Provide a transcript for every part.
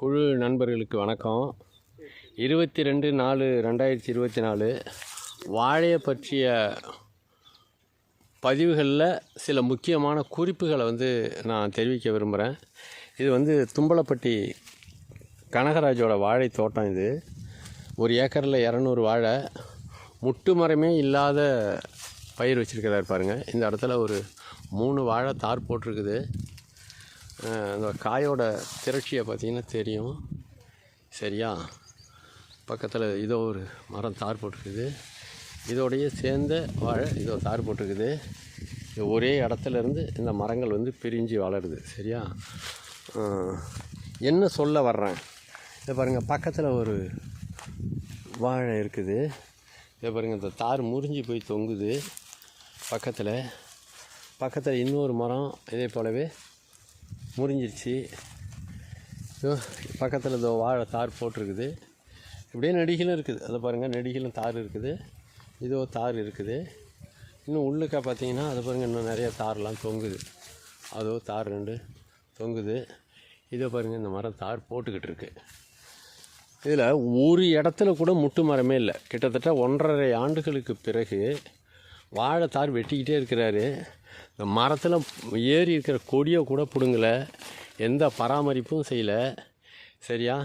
குழு நண்பர்களுக்கு வணக்கம். இருபத்தி ரெண்டு நாலு ரெண்டாயிரத்தி இருபத்தி நாலு வாழையை பற்றிய பதிவுகளில் சில முக்கியமான குறிப்புகளை வந்து நான் தெரிவிக்க விரும்புகிறேன். இது வந்து தும்பலப்பட்டி கனகராஜோட வாழை தோட்டம் இது. ஒரு ஏக்கரில் இரநூறு வாழை. முட்டு மரமே இல்லாத பயிர் வச்சுருக்கிறார் பாருங்கள் இந்த இடத்துல ஒரு மூணு வாழை தார் போட்டிருக்குது. அந்த காயோட திரட்சியை பார்த்தீங்கன்னா தெரியும். சரியா? பக்கத்தில் இதோ ஒரு மரம் தார் போட்டிருக்குது. இதோடைய சேர்ந்த வாழை இதோ தார் போட்டிருக்குது. ஒரே இடத்துலேருந்து இந்த மரங்கள் வந்து பிரிஞ்சு வளருது. சரியா? என்ன சொல்ல வர்றேன்? இதை பாருங்கள் பக்கத்தில் ஒரு வாழை இருக்குது. இதை பாருங்கள் இந்த தார் முறிஞ்சு போய் தொங்குது. பக்கத்தில் பக்கத்தில் இன்னொரு மரம் இதே போலவே முறிஞ்சிருச்சு பக்கத்தில் இதோ வாழை தார் போட்டிருக்குது. இப்படியே நெடிகளும் இருக்குது. அதை பாருங்கள் நெடிகளும் தார் இருக்குது. இதோ தார் இருக்குது. இன்னும் உள்ளுக்கா பார்த்தீங்கன்னா அதை பாருங்கள் இன்னும் நிறைய தார்லாம் தொங்குது. அதோ தார் ரெண்டு தொங்குது. இதோ பாருங்கள் இந்த மரம் தார் போட்டுக்கிட்டு இருக்கு. இதில் ஒரு இடத்துல கூட முட்டு மரமே இல்லை. கிட்டத்தட்ட ஒன்றரை ஆண்டுகளுக்கு பிறகு வாழை தார் வெட்டிக்கிட்டே இருக்கிறாரு. இந்த மரத்தில் ஏறி இருக்கிற கொடியை கூட பிடுங்கலை எந்த பராமரிப்பும் செய்யலை. சரியா?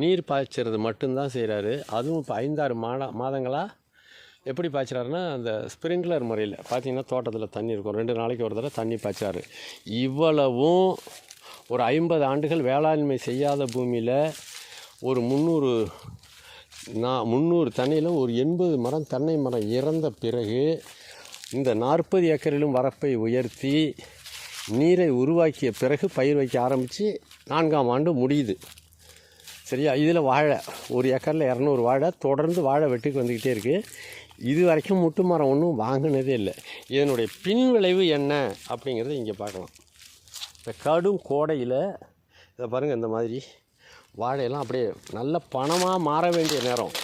நீர் பாய்ச்சறது மட்டும்தான் செய்கிறாரு அதுவும் இப்போ ஐந்தாறு மாட மாதங்களாக எப்படி பாய்ச்சிறாருன்னா அந்த ஸ்ப்ரிங்க்லர் முறையில். பார்த்தீங்கன்னா தோட்டத்தில் தண்ணி இருக்கும். ரெண்டு நாளைக்கு ஒரு தடவை தண்ணி பாய்ச்சாரு இவ்வளவும் ஒரு ஐம்பது ஆண்டுகள் வேளாண்மை செய்யாத பூமியில் ஒரு முந்நூறு நான் முந்நூறு தண்ணியில் ஒரு எண்பது மரம் தென்னை மரம் இறந்த பிறகு இந்த நாற்பது ஏக்கரிலும் வரப்பை உயர்த்தி நீரை உருவாக்கிய பிறகு பயிர் வைக்க ஆரம்பித்து நான்காம் ஆண்டு முடியுது. சரியா? இதில் வாழை ஒரு ஏக்கரில் இரநூறு வாழை தொடர்ந்து வாழை வெட்டுக்கு வந்துக்கிட்டே இருக்குது இது வரைக்கும் முட்டு மரம் ஒன்றும் வாங்கினதே இல்லை. இதனுடைய பின் விளைவு என்ன அப்படிங்கிறத இங்கே பார்க்கலாம். இந்த கடும் கோடையில் இதை பாருங்கள் இந்த மாதிரி வாழையெல்லாம் அப்படியே நல்ல பணமாக மாற வேண்டிய நேரம்.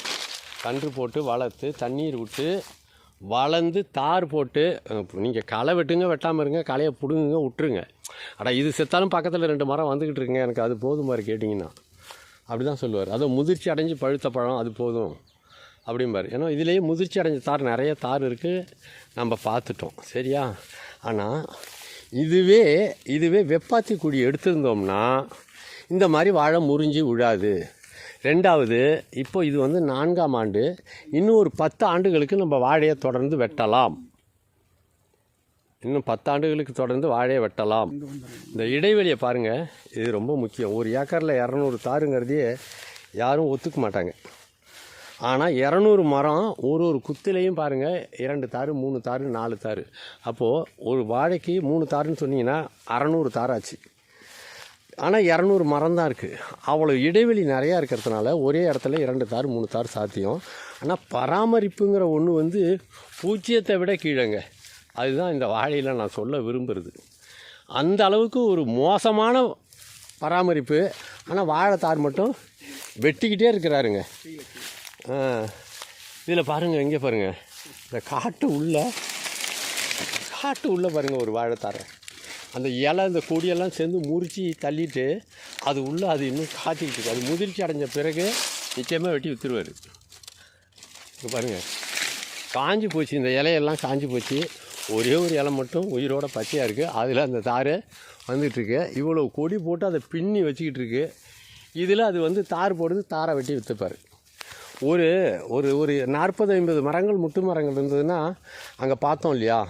கன்று போட்டு வளர்த்து தண்ணீர் விட்டு வளர்ந்து தார் போட்டு நீங்கள் களை வெட்டுங்க வெட்டாமல் இருங்க களையை பிடுங்குங்க விட்டுருங்க அட இது செத்தாலும் பக்கத்தில் ரெண்டு மரம் வந்துக்கிட்டு இருக்குங்க எனக்கு அது போதும் மாதிரி கேட்டிங்கன்னா. அப்படி தான் சொல்லுவார். அதுவும் முதிர்ச்சி அடைஞ்சு பழுத்த பழம் அது போதும். அப்படிம்பார். ஏன்னா இதுலேயே முதிர்ச்சி அடைஞ்ச தார் நிறைய தார் இருக்குது நம்ம பார்த்துட்டோம். சரியா? ஆனால் இதுவே இதுவே வெப்பாத்தி குடி எடுத்திருந்தோம்னா இந்த மாதிரி வாழை முறிஞ்சு விழாது ரெண்டாவது இப்போ இது வந்து நான்காம் ஆண்டு. இன்னும் ஒரு பத்து ஆண்டுகளுக்கு நம்ம வாழையை தொடர்ந்து வெட்டலாம். இன்னும் பத்து ஆண்டுகளுக்கு தொடர்ந்து வாழையை வெட்டலாம். இந்த இடைவெளியை பாருங்கள் இது ரொம்ப முக்கியம். ஒரு ஏக்கரில் இரநூறு தாருங்கிறதையே யாரும் ஒத்துக்க மாட்டாங்க. ஆனால் இரநூறு மரம் ஒரு ஒரு குத்திலையும் பாருங்கள் இரண்டு தாரு மூணு தாறு நாலு தாறு அப்போது ஒரு வாழைக்கு மூணு தாருன்னு சொன்னீங்கன்னா அறநூறு தாராச்சு. ஆனால் இரநூறு மரம் தான் இருக்குது அவ்வளோ இடைவெளி நிறையா இருக்கிறதுனால ஒரே இடத்துல இரண்டு தார் மூணு தார் சாத்தியம். ஆனால் பராமரிப்புங்கிற ஒன்று வந்து பூஜ்ஜியத்தை விட கீழேங்க. அதுதான் இந்த வாழையில் நான் சொல்ல விரும்புகிறது அந்த அளவுக்கு ஒரு மோசமான பராமரிப்பு. ஆனால் வாழைத்தார் மட்டும் வெட்டிக்கிட்டே இருக்கிறாருங்க. இதில் பாருங்கள் எங்கே பாருங்கள் இந்த காட்டு உள்ள காட்டு உள்ளே பாருங்கள் ஒரு வாழைத்தாரை அந்த இலை இந்த கொடியெல்லாம் சேர்ந்து முறிச்சு தள்ளிட்டு அது உள்ளே அது இன்னும் காத்திக்கிட்டு இருக்கு. அது முதிர்ச்சி அடைஞ்ச பிறகு நிச்சயமாக வெட்டி விற்றுருவார் இப்போ பாருங்கள் காஞ்சி போச்சு. இந்த இலையெல்லாம் காஞ்சி போச்சு. ஒரே ஒரு இலை மட்டும் உயிரோட பச்சையாக இருக்குது அதில் அந்த தார் வந்துகிட்ருக்கு இவ்வளோ கொடி போட்டு அதை பின்னி வச்சுக்கிட்டு இருக்கு. இதில் அது வந்து தார் போடுது தாரை வெட்டி விற்றுப்பார் ஒரு ஒரு ஒரு நாற்பது ஐம்பது மரங்கள் முட்டு மரங்கள் இருந்ததுன்னா அங்கே பார்த்தோம் இல்லையா?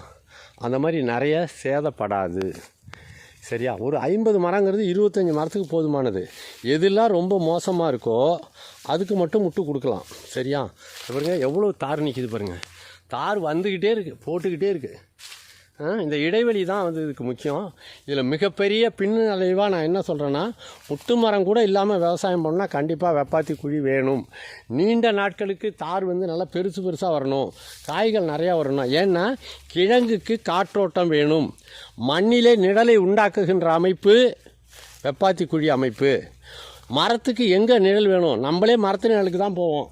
அந்த மாதிரி நிறைய சேதப்படாது. சரியா? ஒரு ஐம்பது மரங்கிறது இருபத்தஞ்சி மரத்துக்கு போதுமானது. எதெல்லாம் ரொம்ப மோசமாக இருக்கோ அதுக்கு மட்டும் முட்டு கொடுக்கலாம். சரியா? பாருங்கள் பாருங்க எவ்வளோ தார் நிற்கிது பாருங்கள் தார் வந்துக்கிட்டே இருக்குது போட்டுக்கிட்டே இருக்குது இந்த இடைவெளி தான் வந்து இதுக்கு முக்கியம். இதில் மிகப்பெரிய பின்னடைவாக நான் என்ன சொல்கிறேன்னா முட்டு மரம் கூட இல்லாமல் விவசாயம் பண்ணால் கண்டிப்பாக வெப்பாத்தி குழி வேணும். நீண்ட நாட்களுக்கு தார் வந்து நல்லா பெருசு பெருசாக வரணும். காய்கள் நிறையா வரணும். ஏன்னா கிழங்குக்கு காற்றோட்டம் வேணும். மண்ணிலே நிழலை உண்டாக்குகின்ற அமைப்பு வெப்பாத்தி குழி அமைப்பு. மரத்துக்கு எங்கே நிழல் வேணும்? நம்மளே மரத்து நிழலுக்கு தான் போவோம்.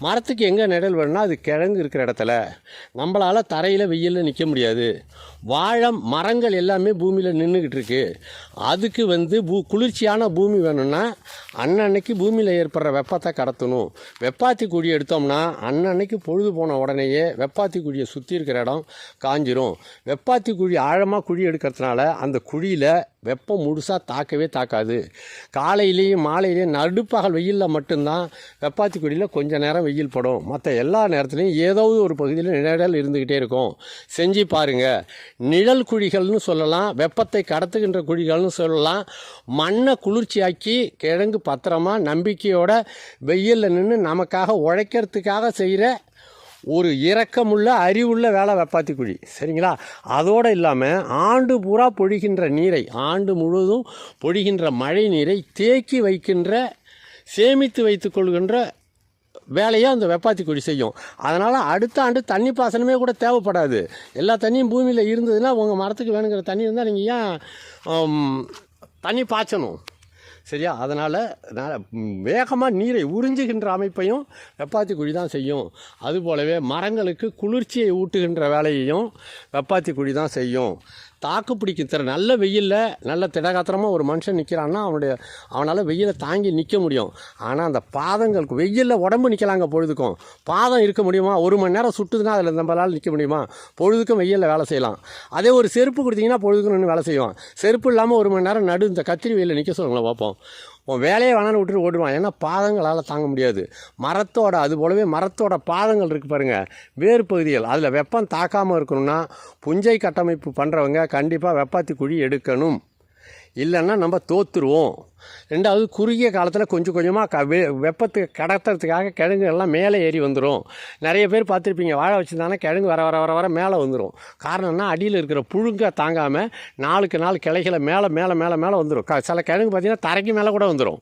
மரத்துக்கு எங்கே நிழல் வேணும்னா அது கிழங்கு இருக்கிற இடத்துல. நம்மளால் தரையில் வெயிலில் நிற்க முடியாது. வாழை மரங்கள் எல்லாமே பூமியில் நின்றுக்கிட்டு இருக்கு. அதுக்கு வந்து பூ குளிர்ச்சியான பூமி வேணும்னா அன்னன்னைக்கு பூமியில் ஏற்படுற வெப்பத்தை கடத்தணும். வெப்பாத்தி குழி எடுத்தோம்னா அன்னன்னைக்கு பொழுது போன உடனேயே வெப்பாத்தி குழியை சுற்றி இருக்கிற இடம் காஞ்சிரும். வெப்பாத்தி குழி ஆழமாக குழி எடுக்கிறதுனால அந்த குழியில் வெப்பம் முழுசாக தாக்கவே தாக்காது. காலையிலேயும் மாலையிலேயும் நடுப்பகல் வெயிலில் மட்டும்தான் வெப்பாத்தி குழியில் கொஞ்ச நேரம் வெயில் படும். மற்ற எல்லா நேரத்துலையும் ஏதாவது ஒரு பகுதியில் நிழல் இருந்துக்கிட்டே இருக்கும். செஞ்சு பாருங்கள் நிழல் குழிகள்னு சொல்லலாம் வெப்பத்தை கடத்துகின்ற குழிகள்னு சொல்லலாம். மண்ணை குளிர்ச்சியாக்கி கிழங்கு பத்திரமா நம்பிக்கையோட வெயிலில் நின்று நமக்காக உழைக்கிறதுக்காக செய்கிற ஒரு இரக்கமுள்ள அறிவுள்ள வேலை வெப்பாத்தி குழி. சரிங்களா? அதோடு இல்லாமல் ஆண்டு பூரா பொழிகின்ற நீரை ஆண்டு முழுவதும் பொழிகின்ற மழை நீரை தேக்கி வைக்கின்ற சேமித்து வைத்து கொள்கின்ற வேலையை அந்த வெப்பாத்தி குழி செய்யும். அதனால் அடுத்த ஆண்டு தண்ணி பாசனமே கூட தேவைப்படாது. எல்லா தண்ணியும் பூமியில் இருந்ததுன்னா உங்கள் மரத்துக்கு வேணுங்கிற தண்ணி இருந்தால் நீங்கள் ஏன் தண்ணி பாய்ச்சணும்? சரியா? அதனால் வேகமாக நீரை உறிஞ்சுகின்ற அமைப்பையும் வெப்பாத்தி குழி தான் செய்யும். அதுபோலவே மரங்களுக்கு குளிர்ச்சியை ஊட்டுகின்ற வேலையையும் வெப்பாத்தி குழி தான் செய்யும். தாக்கு பிடிக்கும். திற நல்ல வெயிலில் நல்ல திடகாத்திரமாக ஒரு மனுஷன் நிற்கிறான்னா அவனுடைய அவனால் வெயிலை தாங்கி நிற்க முடியும். ஆனால் அந்த பாதங்களுக்கு வெயிலில் உடம்பு நிற்கலாங்க பொழுதுக்கும். பாதம் இருக்க முடியுமா? ஒரு மணி நேரம் சுட்டுதுன்னா அதில் நம்மளால் நிற்க முடியுமா? பொழுதுக்கும் வெயிலில் வேலை செய்யலாம். அதே ஒரு செருப்பு கொடுத்தீங்கன்னா பொழுதுக்கும் நின்று வேலை செய்வான். செருப்பு இல்லாமல் ஒரு மணி நேரம் நடு இந்த கத்திரி வெயிலில் நிற்க சொல்லுங்களேன் பார்ப்போம். உன் வேலையை வேணான்னு விட்டுட்டு ஓடுவான் ஏன்னா பாதங்களால் தாங்க முடியாது. மரத்தோட அது போலவே மரத்தோட பாதங்கள் இருக்குது பாருங்கள் வேறு பகுதிகள். அதில் வெப்பம் தாக்காமல் இருக்கணும்னா புஞ்சை கட்டமைப்பு பண்ணுறவங்க கண்டிப்பாக வெப்பாத்தி குழி எடுக்கணும். இல்லைன்னா நம்ம தோத்துருவோம். ரெண்டாவது குறுகிய காலத்தில் கொஞ்சம் கொஞ்சமாக க வெ வெப்பத்தை கடத்துறதுக்காக கிழங்கு எல்லாம் மேலே ஏறி வந்துடும் நிறைய பேர் பார்த்துருப்பீங்க வாழை வச்சுருந்தாங்கன்னா கிழங்கு வர வர வர வர மேலே வந்துடும் காரணம்னா அடியில் இருக்கிற புழுங்க தாங்காமல் நாளுக்கு நாள் கிளைகளை மேலே மேலே மேலே மேலே வந்துடும் க சில கிழங்கு பார்த்திங்கன்னா தரைக்கு மேலே கூட வந்துடும்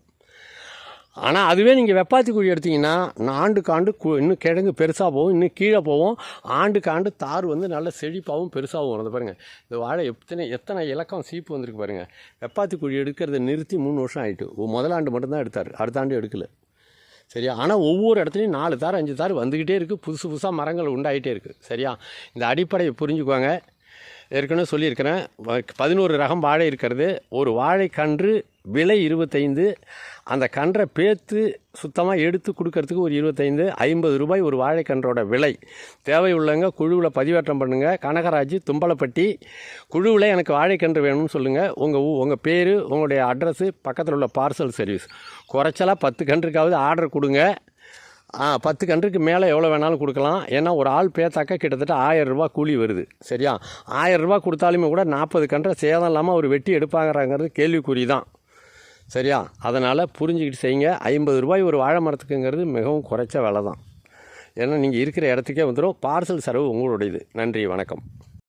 ஆனால் அதுவே நீங்கள் வெப்பாத்தி குழி எடுத்தீங்கன்னா நான் ஆண்டுக்கு ஆண்டு கு- இன்னும் கிழங்கு பெருசாக போகும் இன்னும் கீழே போகும். ஆண்டுக்கு ஆண்டு தார் வந்து நல்ல செழிப்பாகவும் பெருசாகவும் வரும். பாருங்கள் இந்த வாழை எத்தனை எத்தனை இலக்கம் சீப்பு வந்திருக்கு பாருங்கள் வெப்பாத்தி குழி எடுக்கிறத நிறுத்தி மூணு வருஷம் ஆகிட்டு முதலாண்டு முதல் ஆண்டு மட்டும்தான் எடுத்தார். அடுத்த ஆண்டு எடுக்கல. சரியா? ஆனால் ஒவ்வொரு இடத்துலையும் நாலு தார் அஞ்சு தார் வந்துக்கிட்டே இருக்குது புதுசு புதுசாக மரங்கள் உண்டாயிட்டே இருக்குது சரியா? இந்த அடிப்படையை புரிஞ்சுக்குவாங்க ஏற்கனவே சொல்லியிருக்கிறேன். வ- பதினோரு ரகம் வாழை இருக்கிறது. ஒரு வாழைக்கன்று விலை இருபத்தைந்து அந்த கன்றை பேத்து சுத்தமாக எடுத்து கொடுக்கறதுக்கு ஒரு இருபத்தைந்து ஐம்பது ரூபாய் ஒரு வாழைக்கன்றோட விலை. தேவை உள்ளவங்க குழுவில் பதிவேற்றம் பண்ணுங்கள் கனகராஜ் தும்பலப்பட்டி குழுவில் எனக்கு வாழைக்கன்று வேணும்னு சொல்லுங்கள் உங்கள் உங்கள் பேர் உங்களுடைய அட்ரஸு பக்கத்தில் உள்ள பார்சல் சர்வீஸ். குறைச்சலாக பத்து கன்றுக்காவது ஆர்டர் கொடுங்க. பத்து கன்றுக்கு மேலே எவ்வளோ வேணாலும் கொடுக்கலாம். ஏன்னா ஒரு ஆள் பேத்தாக்க கிட்டத்தட்ட ஆயிரம் கூலி வருது. சரியா? ஆயிரம் கொடுத்தாலுமே கூட நாற்பது கன்றை சேதம் இல்லாமல் அவர் வெட்டி எடுப்பாங்கிறாங்கிறது கேள்விக்குறி தான் சரியா? அதனால் புரிஞ்சுக்கிட்டு செய்யுங்க. ஐம்பது ரூபாய் ஒரு வாழை மரத்துக்குங்கிறது மிகவும் குறைச்ச விலை தான் ஏன்னா நீங்கள் இருக்கிற இடத்துக்கே வந்துடும் பார்சல் செலவு உங்களுடையது. நன்றி வணக்கம்.